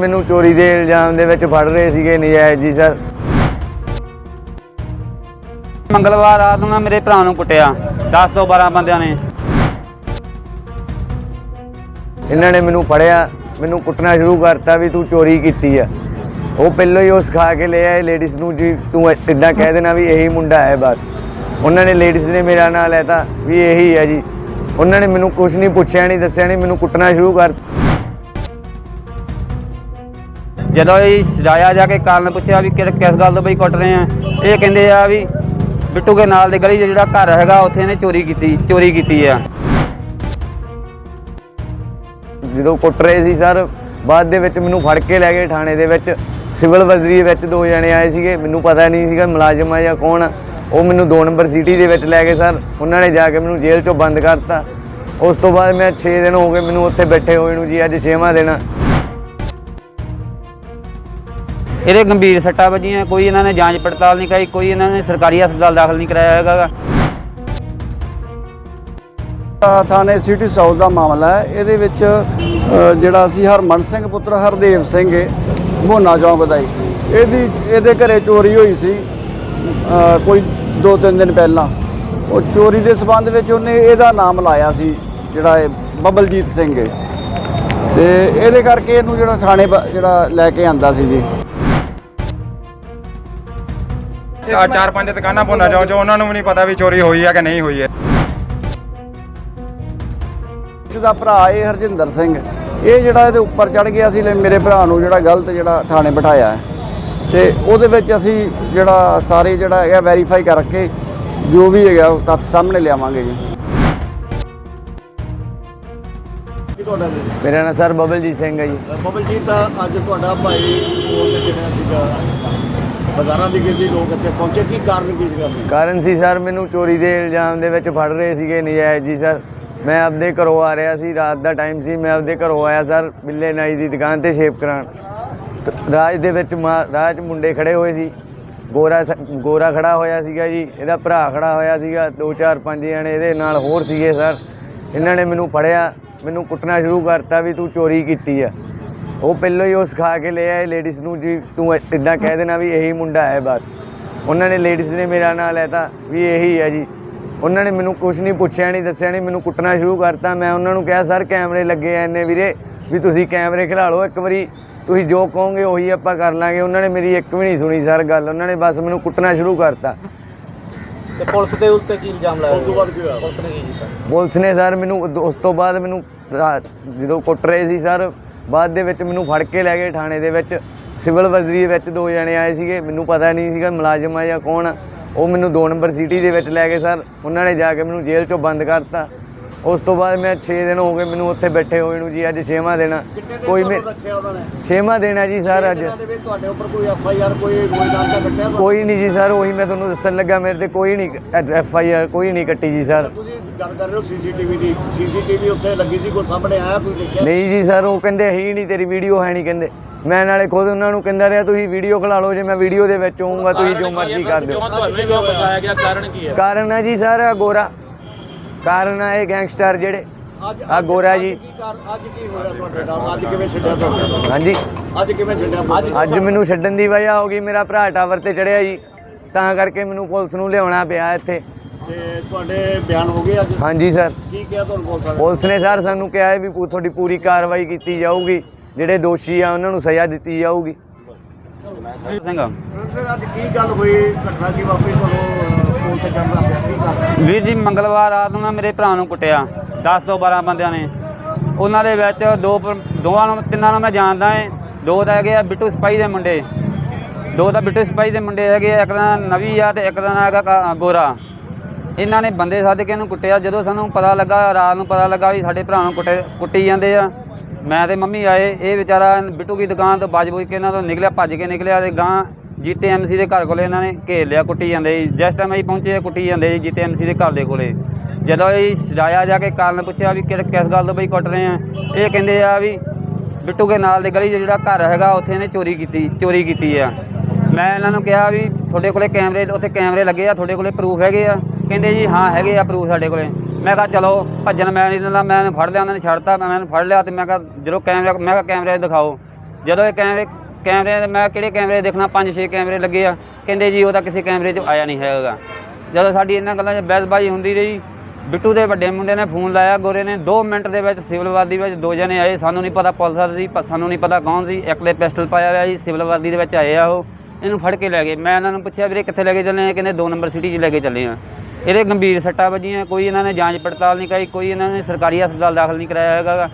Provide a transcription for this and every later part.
ਮੈਨੂੰ ਚੋਰੀ ਦੇ ਇਲਜ਼ਾਮ ਦੇ ਵਿੱਚ ਫੜ ਰਹੇ ਸੀਗੇ ਨਜਾਇਜ਼ ਜੀ ਸਰ। ਮੰਗਲਵਾਰ ਰਾਤ ਨੂੰ ਮੇਰੇ ਭਰਾ ਨੂੰ ਕੁੱਟਿਆ। 10 ਤੋਂ 12 ਬੰਦਿਆਂ ਨੇ। ਇਹਨਾਂ ਨੇ ਮੈਨੂੰ ਫੜਿਆ ਮੈਨੂੰ ਕੁੱਟਣਾ ਸ਼ੁਰੂ ਕਰਤਾ ਵੀ ਤੂੰ ਚੋਰੀ ਕੀਤੀ ਆ। ਉਹ ਪਹਿਲਾਂ ਹੀ ਉਹ ਸਿਖਾ ਕੇ ਲੈ ਆਏ ਲੇਡੀਜ਼ ਨੂੰ ਜੀ ਤੂੰ ਇਦਾਂ ਕਹਿ ਦੇਣਾ ਵੀ ਇਹੀ ਮੁੰਡਾ ਹੈ ਬਸ। ਉਹਨਾਂ ਨੇ ਲੇਡੀਜ਼ ਨੇ ਮੇਰਾ ਨਾਂ ਲੈਤਾ ਵੀ ਇਹੀ ਹੈ ਜੀ। ਉਹਨਾਂ ਨੇ ਮੈਨੂੰ ਕੁਝ ਨਹੀਂ ਪੁੱਛਿਆ ਨਹੀਂ ਦੱਸਿਆ ਨਹੀਂ ਮੈਨੂੰ ਕੁੱਟਣਾ ਸ਼ੁਰੂ ਕਰ ਜਦੋਂ ਇਹ ਸਜਾਇਆ ਜਾ ਕੇ ਕਾਰਨ ਪੁੱਛਿਆ ਵੀ ਕਿ- ਕਿਸ ਗੱਲ ਤੋਂ ਬਈ ਕੁੱਟ ਰਹੇ ਆ, ਇਹ ਕਹਿੰਦੇ ਆ ਵੀ ਬਿੱਟੂ ਦੇ ਨਾਲ ਦੇ ਗਲੀ 'ਚ ਜਿਹੜਾ ਘਰ ਹੈਗਾ, ਉੱਥੇ ਇਹਨੇ ਚੋਰੀ ਕੀਤੀ ਚੋਰੀ ਕੀਤੀ ਆ। ਜਦੋਂ ਕੁੱਟ ਰਹੇ ਸੀ ਸਰ, ਬਾਅਦ ਦੇ ਵਿੱਚ ਮੈਨੂੰ ਫੜ ਕੇ ਲੈ ਗਏ ਥਾਣੇ ਦੇ ਵਿੱਚ। ਸਿਵਲ ਬਦਰੀ ਵਿੱਚ ਦੋ ਜਣੇ ਆਏ ਸੀਗੇ, ਮੈਨੂੰ ਪਤਾ ਨਹੀਂ ਸੀਗਾ ਮੁਲਾਜ਼ਮ ਆ ਜਾਂ ਕੌਣ। ਉਹ ਮੈਨੂੰ 2 ਨੰਬਰ ਸਿਟੀ ਦੇ ਵਿੱਚ ਲੈ ਗਏ ਸਰ। ਉਹਨਾਂ ਨੇ ਜਾ ਕੇ ਮੈਨੂੰ ਜੇਲ੍ਹ ਚੋਂ ਬੰਦ ਕਰਤਾ। ਉਸ ਤੋਂ ਬਾਅਦ ਮੈਂ 6 ਦਿਨ ਹੋ ਗਏ ਮੈਨੂੰ ਉੱਥੇ ਬੈਠੇ ਹੋਏ ਨੂੰ ਜੀ, ਅੱਜ 6ਵਾਂ ਦਿਨ। ਇਹਦੇ ਗੰਭੀਰ ਸੱਟਾਂ ਵੱਜੀਆਂ, ਕੋਈ ਇਹਨਾਂ ਨੇ ਜਾਂਚ ਪੜਤਾਲ ਨਹੀਂ ਕਰਾਈ, ਕੋਈ ਇਹਨਾਂ ਨੇ ਸਰਕਾਰੀ ਹਸਪਤਾਲ ਦਾਖਲ ਨਹੀਂ ਕਰਾਇਆ ਹੈਗਾ। ਥਾਣੇ ਸਿਟੀ ਸਾਊਥ ਦਾ ਮਾਮਲਾ ਹੈ। ਇਹਦੇ ਵਿੱਚ ਜਿਹੜਾ ਸੀ ਹਰਮਨ ਸਿੰਘ ਪੁੱਤਰ, ਹਰਦੇਵ ਸਿੰਘ ਮੋਨਾ ਚੌਂਕ ਦਾ ਹੀ ਇਹਦੀ, ਇਹਦੇ ਘਰੇ ਚੋਰੀ ਹੋਈ ਸੀ ਕੋਈ 2-3 ਦਿਨ ਪਹਿਲਾਂ। ਉਹ ਚੋਰੀ ਦੇ ਸਬੰਧ ਵਿੱਚ ਉਹਨੇ ਇਹਦਾ ਨਾਮ ਲਾਇਆ ਸੀ, ਜਿਹੜਾ ਇਹ ਬਬਲਜੀਤ ਸਿੰਘ ਹੈ ਤੇ ਇਹਦੇ ਕਰਕੇ ਇਹਨੂੰ ਜਿਹੜਾ ਥਾਣੇ ਜਿਹੜਾ ਲੈ ਕੇ ਆਂਦਾ ਸੀ ਜੀ। ਆ ਚਾਰ ਪੰਜ ਦੁਕਾਨਾਂ ਭੁੰਨਾ ਚੌਂਕ 'ਚ ਉਹਨਾਂ ਨੂੰ ਵੀ ਨਹੀਂ ਪਤਾ ਵੀ ਚੋਰੀ ਹੋਈ ਹੈ ਕਿ ਨਹੀਂ ਹੋਈ ਹੈ। ਦਾ ਭਰਾ ਇਹ ਹਰਜਿੰਦਰ ਸਿੰਘ। ਇਹ ਜਿਹੜਾ ਇਹਦੇ ਉੱਪਰ ਚੜ ਗਿਆ ਸੀ ਲੈ ਮੇਰੇ ਭਰਾ ਨੂੰ ਜਿਹੜਾ ਗਲਤ ਜਿਹੜਾ ਥਾਣੇ ਬਿਠਾਇਆ ਹੈ। ਤੇ ਉਹਦੇ ਵਿੱਚ ਅਸੀਂ ਜਿਹੜਾ ਸਾਰੇ ਜਿਹੜਾ ਹੈਗਾ ਵੈਰੀਫਾਈ ਕਰਕੇ ਜੋ ਵੀ ਹੈਗਾ ਉਹ ਤੱਥ ਸਾਹਮਣੇ ਲਿਆਵਾਂਗੇ ਜੀ। ਤੁਹਾਡਾ ਜੀ? ਮੇਰਾ ਨਾਂ ਸਰ ਬਬਲਜੀਤ ਸਿੰਘ ਹੈ ਜੀ। ਬਬਲਜੀਤ ਦਾ ਅੱਜ ਤੁਹਾਡਾ ਭਾਈ ਕੋਲ ਤੇ ਜਿਹੜਾ ਸੀਗਾ ਬਾਜ਼ਾਰਾਂ ਦੀ ਗਿਰਦੀ ਲੋਕ ਇੱਥੇ ਪਹੁੰਚੇ, ਕੀ ਕਾਰਨ ਕੀ ਸੀਗਾ ਕਾਰਨ ਸੀ ਸਰ, ਮੈਨੂੰ ਚੋਰੀ ਦੇ ਇਲਜ਼ਾਮ ਦੇ ਵਿੱਚ ਫੜ ਰਹੇ ਸੀਗੇ ਨਜਾਇਜ਼ ਜੀ ਸਰ। ਮੈਂ ਆਪਦੇ ਘਰੋਂ ਆ ਰਿਹਾ ਸੀ, ਰਾਤ ਦਾ ਟਾਈਮ ਸੀ, ਮੈਂ ਆਪਦੇ ਘਰੋਂ ਆਇਆ ਸਰ, ਬਿੱਲੇ ਨਾਈ ਦੀ ਦੁਕਾਨ ਤੇ ਸ਼ੇਪ ਕਰਾਉਣ। ਤੇ, ਰਾਜ ਦੇ ਵਿੱਚ ਮਾ- ਰਾਹ 'ਚ ਮੁੰਡੇ ਖੜੇ ਹੋਏ ਸੀ। ਗੋਰਾ ਸ- ਗੋਰਾ ਖੜਾ ਹੋਇਆ ਸੀਗਾ ਜੀ, ਇਹਦਾ ਭਰਾ ਖੜਾ ਹੋਇਆ ਸੀਗਾ, ਦੋ ਚਾਰ ਪੰਜ ਜਣੇ ਇਹਦੇ ਨਾਲ ਹੋਰ ਸੀਗੇ ਸਰ। ਇਹਨਾਂ ਨੇ ਮੈਨੂੰ ਫੜਿਆ, ਮੈਨੂੰ ਕੁੱਟਣਾ ਸ਼ੁਰੂ ਕਰਤਾ ਵੀ ਤੂੰ ਚੋਰੀ ਕੀਤੀ ਆ। ਉਹ ਪਹਿਲਾਂ ਹੀ ਉਹ ਸਿਖਾ ਕੇ ਲੈ ਆਏ ਲੇਡੀਜ਼ ਨੂੰ ਜੀ ਤੂੰ ਇਦਾਂ ਕਹਿ ਦੇਣਾ ਵੀ ਇਹੀ ਮੁੰਡਾ ਹੈ ਬਸ। ਉਹਨਾਂ ਨੇ ਲੇਡੀਜ਼ ਨੇ ਮੇਰਾ ਨਾਂ ਲੈਤਾ ਵੀ ਇਹੀ ਹੈ ਜੀ। ਉਹਨਾਂ ਨੇ ਮੈਨੂੰ ਕੁਝ ਨਹੀਂ ਪੁੱਛਿਆ ਨਹੀਂ ਦੱਸਿਆ ਨਹੀਂ ਮੈਨੂੰ ਕੁੱਟਣਾ ਸ਼ੁਰੂ ਕਰਤਾ। ਮੈਂ ਉਹਨਾਂ ਨੂੰ ਕਿਹਾ ਸਰ ਕੈਮਰੇ ਲੱਗੇ ਆ ਇੰਨੇ ਵੀਰੇ ਵੀ ਤੁਸੀਂ ਕੈਮਰੇ ਖਿਲਾ ਲਓ ਇੱਕ ਵਾਰੀ। ਤੁਸੀਂ ਜੋ ਕਹੋਗੇ ਉਹੀ ਆਪਾਂ ਕਰ ਲਾਂਗੇ। ਉਹਨਾਂ ਨੇ ਮੇਰੀ ਇੱਕ ਵੀ ਨਹੀਂ ਸੁਣੀ ਸਰ ਗੱਲ। ਉਹਨਾਂ ਨੇ ਬਸ ਮੈਨੂੰ ਕੁੱਟਣਾ ਸ਼ੁਰੂ ਕਰਤਾ। ਤੇ ਪੁਲਿਸ ਦੇ ਉੱਤੇ ਕੀ ਇਲਜ਼ਾਮ ਲਾਇਆ? ਉਸ ਤੋਂ ਬਾਅਦ ਕੀ ਹੋਇਆ? ਪੁਲਿਸ ਨੇ ਕੀ ਕੀਤਾ? ਪੁਲਿਸ ਨੇ ਸਰ ਮੈਨੂੰ ਉਸ ਤੋਂ ਬਾਅਦ ਮੈਨੂੰ ਜਦੋਂ ਕੁੱਟ ਰਹੇ ਸੀ ਸਰ ਬਾਅਦ ਦੇ ਵਿੱਚ ਮੈਨੂੰ ਫੜ ਕੇ ਲੈ ਗਏ ਥਾਣੇ ਦੇ ਵਿੱਚ। ਸਿਵਲ ਬਦਰੀ ਵਿੱਚ ਦੋ ਜਣੇ ਆਏ ਸੀਗੇ, ਮੈਨੂੰ ਪਤਾ ਨਹੀਂ ਸੀਗਾ ਮੁਲਾਜ਼ਮ ਆ ਜਾਂ ਕੌਣ। ਉਹ ਮੈਨੂੰ 2 ਨੰਬਰ ਸਿਟੀ ਦੇ ਵਿੱਚ ਲੈ ਗਏ ਸਰ। ਉਹਨਾਂ ਨੇ ਜਾ ਕੇ ਮੈਨੂੰ ਜੇਲ੍ਹ ਚੋਂ ਬੰਦ ਕਰਤਾ। ਉਸ ਤੋਂ ਬਾਅਦ ਮੈਂ 6 ਦਿਨ ਹੋ ਗਏ ਮੈਨੂੰ ਉੱਥੇ ਬੈਠੇ ਹੋਏ ਨੂੰ ਜੀ ਅੱਜ 6ਵਾਂ ਦਿਨ। ਆ। ਕੋਈ ਮੇ ਰੱਖਿਆ ਉਹਨਾਂ ਨੇ? 6ਵਾਂ ਦਿਨ ਹੈ ਜੀ ਸਰ ਅੱਜ। ਇਹਨਾਂ ਦੇ ਵਿੱਚ ਤੁਹਾਡੇ ਉੱਪਰ ਕੋਈ ਐਫ ਆਈ ਆਰ ਕੋਈ ਕੋਈ ਨਾਮ ਦਾ ਕੱਟਿਆ ਤੁਹਾਨੂੰ? ਕੋਈ ਨਹੀਂ ਜੀ ਸਰ ਉਹੀ ਮੈਂ ਤੁਹਾਨੂੰ ਦੱਸਣ ਲੱਗਾ ਮੇਰੇ ਤੇ ਕੋਈ ਨਹੀਂ ਐਫ ਆਈ ਆਰ ਕੋਈ ਨਹੀਂ ਕੱਟੀ ਜੀ ਸਰ। ਤੁਸੀਂ ਗੱਲ ਕਰ ਰਹੇ ਹੋ ਸੀਸੀਟੀਵੀ ਦੀ। ਸੀਸੀਟੀਵੀ ਉੱਥੇ ਲੱਗੀ ਸੀ ਕੋਈ ਸਾਹਮਣੇ ਆਇਆ ਕੋਈ ਦੇਖਿਆ? ਨਹੀਂ ਜੀ ਸਰ ਉਹ ਕਹਿੰਦੇ ਹੀ ਨਹੀਂ ਤੇਰੀ ਵੀਡੀਓ ਹੈ ਨਹੀਂ ਕਹਿੰਦੇ। ਮੈਂ ਨਾਲੇ ਖੁਦ ਉਹਨਾਂ ਨੂੰ ਕਹਿੰਦਾ ਰਿਹਾ ਤੁਸੀਂ ਵੀਡੀਓ ਖਿਲਾ ਲਓ ਜੇ ਮੈਂ ਵੀਡੀਓ ਦੇ ਵਿੱਚ ਹੋਊਂਗਾ ਤੁਸੀਂ ਜੋ ਮਰਜ਼ੀ ਕਰ ਦਿਓ। ਕਾਰਨ ਹੈ? ਜੀ ਸਰ ਗੋਰਾ ਕਾਰਨ ਹੈ ਇਹ ਗੈਂਗਸਟਰ ਜਿਹੜੇ ਅੱਜ ਆ ਗੋਰਾ ਜੀ। ਕੀ ਕਾਰ- ਅੱਜ ਕੀ ਹੋਇਆ ਤੁਹਾਡੇ ਨਾਲ? ਅੱਜ ਕਿਵੇਂ ਛੱਡਿਆ ਤੁਹਾਨੂੰ ਹਾਂਜੀ। ਅੱਜ ਕਿਵੇਂ ਛੱਡਿਆ ਅੱਜ ਮੈਨੂੰ ਛੱਡਣ ਦੀ ਵਜ੍ਹਾ ਹੋ ਗਈ ਮੇਰਾ ਭਰਾ ਟਾਵਰ ਤੇ ਚੜਿਆ ਜੀ। ਤਾਂ ਕਰਕੇ ਮੈਨੂੰ ਪੁਲਿਸ ਨੂੰ ਲਿਆਉਣਾ ਪਿਆ ਇੱਥੇ। ਤੇ ਤੁਹਾਡੇ ਬਿਆਨ ਹੋ ਗਏ ਅੱਜ? ਹਾਂਜੀ ਸਰ। ਕੀ ਕਿਹਾ ਤੁਹਾਨੂੰ ਪੁਲਿਸ ਨੇ? ਸਰ ਸਾਨੂੰ ਕਿਹਾ ਹੈ ਵੀ ਤੁਹਾਡੀ ਪੂਰੀ ਕਾਰਵਾਈ ਕੀਤੀ ਜਾਊਗੀ। ਜਿਹੜੇ ਦੋਸ਼ੀ ਆ ਉਹਨਾਂ ਨੂੰ ਸਜ਼ਾ ਦਿੱਤੀ ਜਾਊਗੀ। ਸਿੰਘ ਸਰ, ਅੱਜ ਕੀ ਗੱਲ ਹੋਈ? ਘਟਨਾ ਕੀ ਵਾਪਰੀ? ਤੁਹਾਨੂੰ ਫੋਨ ਤੇ ਕਰਨਾ ਪਿਆ। ਕੀ ਕਰ ਵੀਰ ਜੀ, ਮੰਗਲਵਾਰ ਰਾਤ ਨੂੰ ਨਾ ਮੇਰੇ ਭਰਾ ਨੂੰ ਕੁੱਟਿਆ। 10 ਤੋਂ 12 ਬੰਦਿਆਂ ਨੇ। ਉਹਨਾਂ ਦੇ ਵਿੱਚ ਦੋ ਦੋਵਾਂ ਨੂੰ, ਤਿੰਨਾਂ ਨੂੰ ਮੈਂ ਜਾਣਦਾ ਏ। ਦੋ ਤਾਂ ਹੈਗੇ ਆ ਬਿੱਟੂ ਸਪਾਈ ਦੇ ਮੁੰਡੇ। ਦੋ ਤਾਂ ਬਿੱਟੂ ਸਪਾਈ ਦੇ ਮੁੰਡੇ ਹੈਗੇ ਆ। ਇੱਕ ਦਾ ਨਾਂ ਨਵੀ ਆ ਤੇ ਇੱਕ ਦਾ ਨਾਂ ਹੈਗਾ ਗੋਰਾ। ਇਹਨਾਂ ਨੇ ਬੰਦੇ ਸੱਦ ਕੇ ਇਹਨੂੰ ਕੁੱਟਿਆ। ਜਦੋਂ ਸਾਨੂੰ ਪਤਾ ਲੱਗਾ, ਰਾਤ ਨੂੰ ਪਤਾ ਲੱਗਾ ਵੀ ਸਾਡੇ ਭਰਾ ਨੂੰ ਕੁੱਟੇ, ਕੁੱਟੀ ਜਾਂਦੇ ਆ। ਮੈਂ ਤੇ ਮੰਮੀ ਆਏ, ਇਹ ਵਿਚਾਰਾ ਬਿੱਟੂ ਦੀ ਦੁਕਾਨ ਤੋਂ ਬਾਜ ਬੁਝ ਕੇ ਇਹਨਾਂ ਤੋਂ ਨਿਕਲਿਆ, ਭੱਜ ਕੇ ਨਿਕਲਿਆ ਤੇ ਗਾਂ ਜੀਤੇ ਐਮਸੀ ਦੇ ਘਰ ਕੋਲੇ ਇਹਨਾਂ ਨੇ ਘੇਰ ਲਿਆ, ਕੁੱਟੀ ਜਾਂਦੇ ਜੀ ਜਿਸ ਟਾਈਮ ਅਸੀਂ ਪਹੁੰਚੇ, ਕੁੱਟੀ ਜਾਂਦੇ ਜੀ ਜੀਤੇ ਐਮਸੀ ਦੇ ਘਰ ਦੇ ਕੋਲੇ। ਜਦੋਂ ਇਹ ਸਜਾਇਆ ਜਾ ਕੇ ਕਾਰਨ ਪੁੱਛਿਆ ਵੀ ਕਿ- ਕਿਸ ਗੱਲ ਤੋਂ ਬਈ ਕੁੱਟ ਰਹੇ ਆ, ਇਹ ਕਹਿੰਦੇ ਆ ਵੀ ਬਿੱਟੂ ਦੇ ਨਾਲ ਦੇ ਗਲੀ ਜਿਹੜਾ ਘਰ ਹੈਗਾ, ਉੱਥੇ ਇਹਨੇ ਚੋਰੀ ਕੀਤੀ ਚੋਰੀ ਕੀਤੀ ਆ। ਮੈਂ ਇਹਨਾਂ ਨੂੰ ਕਿਹਾ ਵੀ ਤੁਹਾਡੇ ਕੋਲੇ ਕੈਮਰੇ, ਉੱਥੇ ਕੈਮਰੇ ਲੱਗੇ ਆ, ਤੁਹਾਡੇ ਕੋਲੇ ਪ੍ਰੂਫ ਹੈਗੇ ਆ। ਕਹਿੰਦੇ ਜੀ, ਹਾਂ, ਹੈਗੇ ਆ ਪ੍ਰੂਫ ਸਾਡੇ ਕੋਲੇ। ਮੈਂ ਕਿਹਾ ਚਲੋ ਭੱਜਣ, ਮੈਂ ਨਹੀਂ ਦਿੰਦਾ, ਮੈਂ ਇਹਨੂੰ ਫੜ ਲਿਆ, ਉਹਨਾਂ ਨੇ ਛੱਡਤਾ, ਮੈਂ ਇਹਨੂੰ ਫੜ ਲਿਆ ਤੇ ਮੈਂ ਕਿਹਾ ਜਦੋਂ ਕੈਮਰਾ, ਮੈਂ ਕਿਹਾ ਕੈਮਰੇ ਦਿਖਾਓ। ਜਦੋਂ ਇਹ ਕੈਮਰੇ ਕੈਮਰੇ ਦੇ- ਮੈਂ ਕਿਹੜੇ ਕੈਮਰੇ ਦੇਖਣਾ? ਪੰਜ ਛੇ ਕੈਮਰੇ ਲੱਗੇ ਆ। ਕਹਿੰਦੇ ਜੀ ਉਹ ਤਾਂ ਕਿਸੇ ਕੈਮਰੇ 'ਚ ਆਇਆ ਨਹੀਂ ਹੈਗਾ। ਜਦੋਂ ਸਾਡੀ ਇਹਨਾਂ ਗੱਲਾਂ 'ਚ ਬਹਿਸਬਾਜ਼ੀ ਹੁੰਦੀ ਰਹੀ, ਬਿੱਟੂ ਦੇ ਵੱਡੇ ਮੁੰਡੇ ਨੇ ਫੋਨ ਲਾਇਆ, ਗੋਰੇ ਨੇ 2 ਮਿੰਟ ਦੇ ਵਿੱਚ ਸਿਵਲ ਵਰਦੀ ਵਿੱਚ ਦੋ ਜਣੇ ਆਏ, ਸਾਨੂੰ ਨਹੀਂ ਪਤਾ ਪੁਲਿਸ ਸੀ, ਪ- ਸਾਨੂੰ ਨਹੀਂ ਪਤਾ ਕੌਣ ਸੀ, ਇੱਕ ਦੇ ਪਿਸਟਲ ਪਾਇਆ ਹੋਇਆ ਸੀ ਸਿਵਲ ਵਰਦੀ ਦੇ ਵਿੱਚ ਆਏ ਆ ਉਹ। ਇਹਨੂੰ ਫੜ ਕੇ ਲੈ ਗਏ। ਮੈਂ ਇਹਨਾਂ ਨੂੰ ਪੁੱਛਿਆ, ਵੀਰੇ ਕਿੱਥੇ ਲੈ ਕੇ ਚੱਲੇ ਆ? ਕਹਿੰਦੇ 2 ਨੰਬਰ ਸਿਟੀ 'ਚ ਲੈ ਕੇ ਚੱਲੇ ਆ। ਇਹਦੇ ਗੰਭੀਰ ਸੱਟਾਂ ਵੱਜੀਆਂ, ਕੋਈ ਇਹਨਾਂ ਨੇ ਜਾਂਚ ਪੜਤਾਲ ਨਹੀਂ ਕਰੀ, ਕੋਈ ਇਹਨਾਂ ਨੇ ਸਰਕਾਰੀ ਹਸਪਤਾਲ ਦਾਖਲ ਨਹੀਂ ਕਰਾਇਆ ਹੈਗਾ ਗਾ।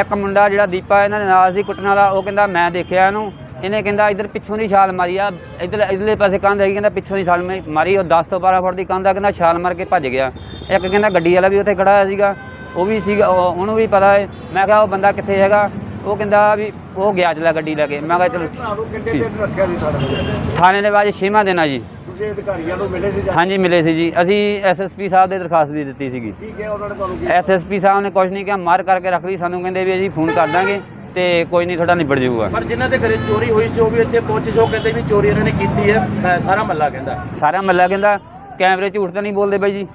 ਇੱਕ ਮੁੰਡਾ ਜਿਹੜਾ ਦੀਪਾ, ਇਹਨਾਂ ਦੇ ਨਾਲ ਸੀ ਕੁੱਟਣ ਵਾਲਾ, ਉਹ ਕਹਿੰਦਾ, ਮੈਂ ਦੇਖਿਆ ਇਹਨੂੰ। ਇਹਨੇ ਕਹਿੰਦਾ, ਇਧਰ ਪਿੱਛੋਂ ਦੀ ਛਾਲ ਮਾਰੀ ਆ, ਇਧਰ, ਇਧਰਲੇ ਪਾਸੇ ਕੰਧ ਹੈਗੀ, ਕਹਿੰਦਾ, ਪਿੱਛੋਂ ਦੀ ਛਾਲ ਮਾ- ਮਾਰੀ, ਉਹ 10 ਤੋਂ 12 ਫੁੱਟ ਦੀ ਕੰਧ ਆ, ਕਹਿੰਦਾ, ਛਾਲ ਮਾਰ ਕੇ ਭੱਜ ਗਿਆ। ਇੱਕ ਕਹਿੰਦਾ, ਗੱਡੀ ਵਾਲਾ ਵੀ ਉੱਥੇ ਖੜਾ ਹੋਇਆ ਸੀਗਾ, ਉਹ ਵੀ ਸੀਗਾ, ਉਹ- ਉਹਨੂੰ ਵੀ ਪਤਾ ਹੈ। ਮੈਂ ਕਿਹਾ, ਉਹ ਬੰਦਾ ਕਿੱਥੇ ਹੈਗਾ? ਉਹ ਕਹਿੰਦਾ ਵੀ ਉਹ ਗਿਆ ਚਲਾ ਗੱਡੀ ਲੈ ਕੇ। ਮੈਂ ਕਿਹਾ ਚਲੋ ਭਰਾ ਨੂੰ ਕਿੰਨੇ ਦਿਨ ਰੱਖਿਆ ਸੀ ਥਾਣੇ ਦੇ ਥਾਣੇ ਦੇ ਬਾਅਦ ਛੇਵਾਂ ਦਿਨ ਆ ਜੀ। ਤੁਸੀਂ ਅਧਿਕਾਰੀਆਂ ਨੂੰ ਮਿਲੇ ਸੀ ਜਾਂ? ਹਾਂਜੀ ਮਿਲੇ ਸੀ ਜੀ। ਅਸੀਂ ਐਸਐਸਪੀ ਸਾਹਿਬ ਦੇ ਦਰਖਾਸਤ ਵੀ ਦਿੱਤੀ ਸੀਗੀ। ਕੀ ਕਿਹਾ ਉਹਨਾਂ ਨੇ ਤੁਹਾਨੂੰ? ਕੀ ਐਸਐਸਪੀ ਸਾਹਿਬ ਨੇ ਕੁਝ ਨਹੀਂ ਕਿਹਾ। ਮਾਰ ਕਰਕੇ ਰੱਖ ਲਈ। ਸਾਨੂੰ ਕਹਿੰਦੇ ਵੀ ਅਸੀਂ ਫੋਨ ਕਰ ਦਾਂਗੇ ਤੇ ਕੋਈ ਨਹੀਂ ਤੁਹਾਡਾ ਨਿਬੜ ਜਾਊਗਾ। ਪਰ ਜਿਨ੍ਹਾਂ ਦੇ ਘਰੇ ਚੋਰੀ ਹੋਈ ਸੀ ਉਹ ਵੀ ਇੱਥੇ ਪਹੁੰਚੇ ਸੀ। ਉਹ ਕਹਿੰਦੇ ਵੀ ਚੋਰੀ ਇਹਨਾਂ ਨੇ ਕੀਤੀ ਹੈ। ਸਾਰਾ ਮੱਲਾ ਕਹਿੰਦਾ। ਸਾਰਾ ਮੱਲਾ ਕਹਿੰਦਾ। ਕੈਮਰੇ ਝੂਠ ਤਾਂ ਨਹੀਂ ਬੋਲਦੇ ਬਾਈ ਜੀ।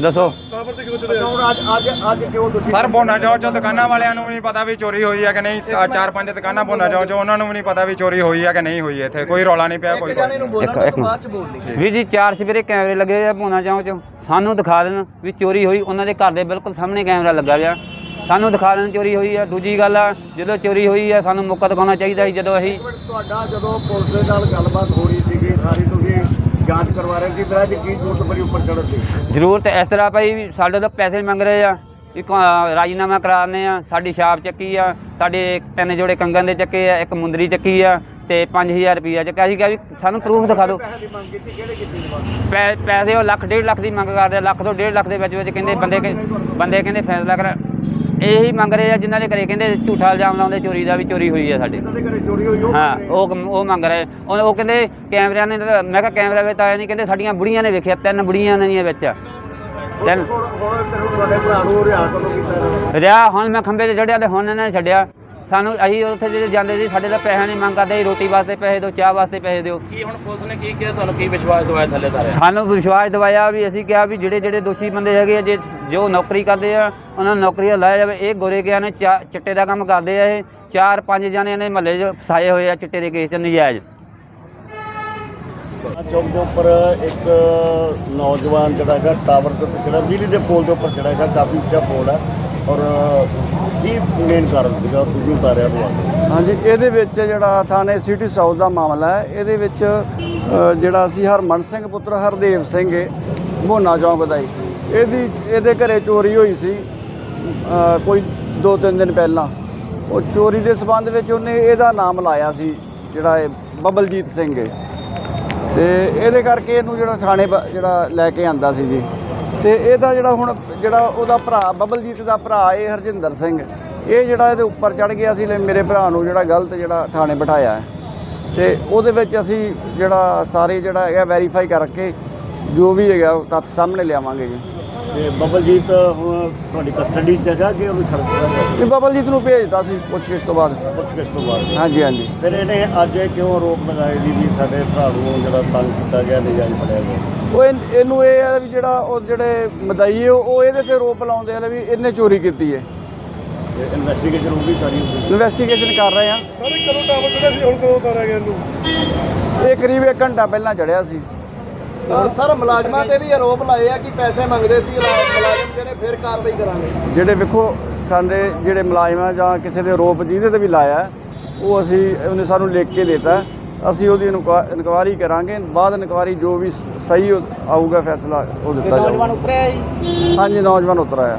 ਦੱਸੋ। ਅੱਛਾ ਹੁਣ ਅੱਜ ਅੱਜ ਅੱਜ ਕਿਉਂ ਤੁਸੀਂ ਸਰ ਭੋਨਾ ਚੌਂਕ ਚ ਦੁਕਾਨਾਂ ਵਾਲਿਆਂ ਨੂੰ ਵੀ ਨਹੀਂ ਪਤਾ ਵੀ ਚੋਰੀ ਹੋਈ ਹੈ ਕਿ ਨਹੀਂ। ਆਹ ਚਾਰ ਪੰਜ ਦੁਕਾਨਾਂ ਭੋਨਾ ਚੌਂਕ ਚ ਉਹਨਾਂ ਨੂੰ ਵੀ ਨਹੀਂ ਪਤਾ ਵੀ ਚੋਰੀ ਹੋਈ ਹੈ ਕਿ ਨਹੀਂ ਹੋਈ ਇੱਥੇ। ਕੋਈ ਰੌਲਾ ਨਹੀਂ ਪਿਆ ਕੋਈ ਵੀਰ ਜੀ ਚਾਰ ਸਵੇਰੇ ਕੈਮਰੇ ਲੱਗੇ ਹੋਏ ਆ ਪੂਨਾ ਚੌਂਕ 'ਚ। ਸਾਨੂੰ ਦਿਖਾ ਦੇਣ ਵੀ ਚੋਰੀ ਹੋਈ। ਉਹਨਾਂ ਦੇ ਘਰ ਦੇ ਬਿਲਕੁਲ ਸਾਹਮਣੇ ਕੈਮਰਾ ਲੱਗਾ ਹੋਇਆ। ਸਾਨੂੰ ਦਿਖਾ ਦੇਣ ਚੋਰੀ ਹੋਈ ਆ। ਦੂਜੀ ਗੱਲ ਆ ਜਦੋਂ ਚੋਰੀ ਹੋਈ ਆ ਸਾਨੂੰ ਮੌਕਾ ਦਿਖਾਉਣਾ ਚਾਹੀਦਾ ਸੀ ਜਦੋਂ ਅਸੀਂ ਤੁਹਾਡਾ ਜਦੋਂ ਪੁਲਿਸ ਦੇ ਨਾਲ ਗੱਲਬਾਤ ਹੋ ਰਹੀ ਸੀਗੀ ਸਾਰੀ ਤੁਸੀਂ ਜਾਂਚ ਕਰਵਾ ਰਹੇ ਸੀ ਫਿਰ ਅੱਜ ਕੀ ਜ਼ਰੂਰਤ ਪਈ ਉੱਪਰ ਚੜ੍ਹਨ ਦੀ? ਜ਼ਰੂਰਤ ਇਸ ਤਰ੍ਹਾਂ ਵੀ ਸਾਡੇ ਤੋਂ ਪੈਸੇ ਮੰਗ ਰਹੇ ਆ ਇੱਕ ਰਾਜੀਨਾਮਾ ਕਰਾਣੇ ਆ ਸਾਡੀ ਛਾਪ ਚੱਕੀ ਆ ਸਾਡੇ ਤਿੰਨ ਜੋੜੇ ਕੰਗਨ ਦੇ ਚੱਕੇ ਆ ਇੱਕ ਮੁੰਦਰੀ ਚੱਕੀ ਆ ਤੇ 5000 ਰੁਪਈਆ ਚੱਕਿਆ ਸੀ ਕਿਹਾ ਵੀ ਸਾਨੂੰ ਪ੍ਰੂਫ ਦਿਖਾ ਦਿਓ। ਪੈਸੇ ਦੀ ਮੰਗ ਕੀਤੀ ਕਿਹੜੇ ਕੀਤੀ ਜਵਾਬ ਪੈ- ਪੈਸੇ ਉਹ ਲੱਖ ਡੇਢ ਲੱਖ ਦੀ ਮੰਗ ਕਰਦੇ ਆ ਲੱਖ ਤੋਂ ਡੇਢ ਲੱਖ ਦੇ ਵਿੱਚ ਵਿੱਚ ਕਹਿੰਦੇ ਬੰਦੇ ਕਹਿ- ਬੰਦੇ ਕਹਿੰਦੇ ਫੈਸਲਾ ਕਰ ਇਹੀ ਮੰਗ ਰਹੇ ਆ ਜਿਨ੍ਹਾਂ ਦੇ ਘਰੇ ਕਹਿੰਦੇ ਝੂਠਾ ਇਲਜ਼ਾਮ ਲਾਉਂਦੇ ਚੋਰੀ ਦਾ ਵੀ ਚੋਰੀ ਹੋਈ ਆ ਸਾਡੇ। ਇਹਨਾਂ ਦੇ ਘਰੇ ਚੋਰੀ ਹੋਈ ਉਹ ਹਾਂ ਉਹ ਉਹ ਮੰਗ ਰਹੇ ਉਹ ਉਹ ਕਹਿੰਦੇ ਕੈਮਰਿਆਂ ਨੇ ਤਾਂ- ਮੈਂ ਕਿਹਾ ਕੈਮਰਾ ਵਿੱਚ ਆਇਆ ਨਹੀਂ ਕਹਿੰਦੇ ਸਾਡੀਆਂ ਬੁੜੀਆਂ ਨੇ ਵੇਖਿਆ ਤਿੰਨ ਬੁੜੀਆਂ ਨੇ ਵਿੱਚ। ਤਿੰਨ ਹੁਣ ਹੁਣ ਤੈਨੂੰ ਤੁਹਾਡੇ ਭਰਾ ਨੂੰ ਰਿਆ ਕਦੋਂ ਕੀਤਾ ਇਹਨਾਂ ਨੇ? ਰਿਆ ਹੁਣ ਮੈਂ ਖੰਬੇ ਤੇ ਚੜਿਆ ਤੇ ਹੁਣ ਇਹਨਾਂ ਨੇ ਛੱਡਿਆ। ਸਾਨੂੰ ਅਸੀਂ ਉੱਥੇ ਜਿਹੜੇ ਜਾਂਦੇ ਸੀ ਸਾਡੇ ਤਾਂ ਪੈਸੇ ਨਹੀਂ ਮੰਗ ਕਰਦੇ ਸੀ, ਰੋਟੀ ਵਾਸਤੇ ਪੈਸੇ ਦਿਓ ਚਾਹ ਵਾਸਤੇ ਪੈਸੇ ਦਿਓ। ਕੀ ਹੁਣ ਪੁਲਿਸ ਨੇ ਕੀ ਕਿਹਾ? ਤੁਹਾਨੂੰ ਕੀ ਵਿਸ਼ਵਾਸ ਦਵਾਇਆ ਥੱਲੇ ਸਾਰੇ ਸਾਨੂੰ ਵਿਸ਼ਵਾਸ ਦਿਵਾਇਆ ਵੀ ਅਸੀਂ ਕਿਹਾ ਵੀ ਜਿਹੜੇ ਜਿਹੜੇ ਦੋਸ਼ੀ ਬੰਦੇ ਹੈਗੇ ਆ ਜੇ ਜੋ ਨੌਕਰੀ ਕਰਦੇ ਆ ਉਹਨਾਂ ਨੂੰ ਨੌਕਰੀ ਲਾਇਆ ਜਾਵੇ। ਇਹ ਗੋਰੇ ਗਿਆ ਨੇ ਚਾ- ਚਿੱਟੇ ਦਾ ਕੰਮ ਕਰਦੇ ਆ ਇਹ। ਚਾਰ ਪੰਜ ਜਣੇ ਨੇ ਮਹੱਲੇ 'ਚ ਫਸਾਏ ਹੋਏ ਆ ਚਿੱਟੇ ਦੇ ਕੇਸ 'ਚ ਨਜਾਇਜ਼। ਚੌਕ ਦੇ ਉੱਪਰ ਇੱਕ ਨੌਜਵਾਨ ਜਿਹੜਾ ਹੈਗਾ ਟਾਵਰ ਦੇ ਉੱਤੇ ਜਿਹੜਾ ਬਿਜਲੀ ਦੇ ਪੋਲ ਦੇ ਉੱਪਰ ਜਿਹੜਾ ਹੈਗਾ ਕਾਫੀ ਉੱਚਾ ਪੋਲ ਹੈ ਔਰ ਕੀ ਮੇਨ ਕਾਰਨ ਸੀਗਾ ਤੁਸੀਂ ਉਤਾਰਿਆ ਨੂੰ ਹਾਂਜੀ ਇਹਦੇ ਵਿੱਚ ਜਿਹੜਾ ਥਾਣੇ ਸਿਟੀ ਸਾਊਥ ਦਾ ਮਾਮਲਾ ਹੈ ਇਹਦੇ ਵਿੱਚ ਅ, ਜਿਹੜਾ ਸੀ ਹਰਮਨ ਸਿੰਘ ਪੁੱਤਰ ਹਰਦੇਵ ਸਿੰਘ ਹੈ ਮੋਨਾ ਚੌਂਕ ਦਾ ਹੀ ਇਹਦੀ ਇਹਦੇ ਘਰੇ ਚੋਰੀ ਹੋਈ ਸੀ ਅ, ਕੋਈ 2-3 ਦਿਨ ਪਹਿਲਾਂ। ਉਹ ਚੋਰੀ ਦੇ ਸਬੰਧ ਵਿੱਚ ਉਹਨੇ ਇਹਦਾ ਨਾਮ ਲਾਇਆ ਸੀ ਜਿਹੜਾ ਇਹ ਬਬਲਜੀਤ ਸਿੰਘ ਹੈ ਤੇ ਇਹਦੇ ਕਰਕੇ ਇਹਨੂੰ ਜਿਹੜਾ ਥਾਣੇ ਬ- ਜਿਹੜਾ ਲੈ ਕੇ ਆਂਦਾ ਸੀ ਜੀ। ਤੇ ਇਹਦਾ ਜਿਹੜਾ ਹੁਣ ਜਿਹੜਾ ਉਹਦਾ ਭਰਾ ਬਬਲਜੀਤ ਦਾ ਭਰਾ ਇਹ ਹਰਜਿੰਦਰ ਸਿੰਘ। ਇਹ ਜਿਹੜਾ ਇਹਦੇ ਉੱਪਰ ਚੜ ਗਿਆ ਸੀ ਲੈ ਮੇਰੇ ਭਰਾ ਨੂੰ ਜਿਹੜਾ ਗਲਤ ਜਿਹੜਾ ਥਾਣੇ ਬਿਠਾਇਆ। ਤੇ ਉਹਦੇ ਵਿੱਚ ਅਸੀਂ ਜਿਹੜਾ ਸਾਰੇ ਜਿਹੜਾ ਹੈਗਾ ਵੈਰੀਫਾਈ ਕਰਕੇ ਜੋ ਵੀ ਹੈਗਾ ਉਹ ਤੱਥ ਸਾਹਮਣੇ ਲਿਆਵਾਂਗੇ ਜੀ। ਤੇ ਬਬਲਜੀਤ ਹੁਣ ਤੁਹਾਡੀ ਕਸਟਡੀ 'ਚ ਹੈਗਾ ਕਿ ਉਹਨੂੰ ਛੱਡ ਦਿੱਤਾ ਤੇ ਬਬਲਜੀਤ ਨੂੰ ਭੇਜਤਾ ਸੀ ਪੁੱਛਗਿੱਛ ਤੋਂ ਬਾਅਦ। ਪੁੱਛ ਕਿਸ ਤੋਂ ਬਾਅਦ। ਹਾਂਜੀ ਹਾਂਜੀ। ਫਿਰ ਇਹਨੇ ਅੱਜ ਇਹ ਕਿਉਂ ਆਰੋਪ ਲਗਾਏ ਜੀ ਵੀ ਸਾਡੇ ਭਰਾ ਨੂੰ ਜਿਹੜਾ ਤੰਗ ਕੀਤਾ ਗਿਆ ਨਜਾਇਜ਼ ਫੜਿਆ ਗਿਆ? ਉਹ ਇਹ- ਇਹਨੂੰ ਇਹ ਹੈ ਵੀ ਜਿਹੜਾ ਉਹ ਜਿਹੜੇ ਮਦਈ ਉਹ ਉਹ ਇਹਦੇ ਤੇ ਰੋਪ ਲਾਉਂਦੇ ਆ ਵੀ ਇਹਨੇ ਚੋਰੀ ਕੀਤੀ ਹੈ। ਇਨਵੈਸਟੀਗੇਸ਼ਨ ਹੋਊਗੀ ਸਾਰੀ ਇਨਵੈਸਟੀਗੇਸ਼ਨ ਕਰ ਰਹੇ ਆ। ਸਾਰੇ ਕਦੋਂ ਟਾਵਰ ਚੜਿਆ ਸੀ ਹੁਣ ਕਦੋਂ ਉਤਾਰਿਆ ਗਿਆ ਇਹਨੂੰ? ਇਹ ਕਰੀਬ 1 ਘੰਟਾ ਪਹਿਲਾਂ ਚੜਿਆ ਸੀ। ਸਰ ਮੁਲਾਜ਼ਮਾਂ ਤੇ ਵੀ ਆਰੋਪ ਲਾਏ ਆ ਕਿ ਪੈਸੇ ਮੰਗਦੇ ਸੀ ਮੁਲਾਜ਼ਮ ਕਹਿੰਦੇ ਫਿਰ ਕਾਰਵਾਈ ਕਰਾਂਗੇ। ਜਿਹੜੇ ਵੇਖੋ ਸਾਡੇ ਜਿਹੜੇ ਮੁਲਾਜ਼ਮ ਆ ਜਾਂ ਕਿਸੇ ਦੇ ਰੋਪ ਜਿਹਦੇ ਤੇ ਵੀ ਲਾਇਆ ਉਹ ਅਸੀਂ ਉਹਨੇ ਸਾਨੂੰ ਲਿਖ ਕੇ ਦਿੱਤਾ। ਅਸੀਂ ਉਹਦੀ ਇਨਕੁਆ- ਇਨਕੁਆਇਰੀ ਕਰਾਂਗੇ ਬਾਅਦ ਇਨਕੁਆਇਰੀ ਜੋ ਵੀ ਸਹੀ ਆਊਗਾ ਫੈਸਲਾ ਉਹ ਦਿੱਤਾ ਜਾਊਗਾ। ਉਤਰਿਆ ਜੀ? ਹਾਂਜੀ ਨੌਜਵਾਨ ਉਤਰ ਆਇਆ।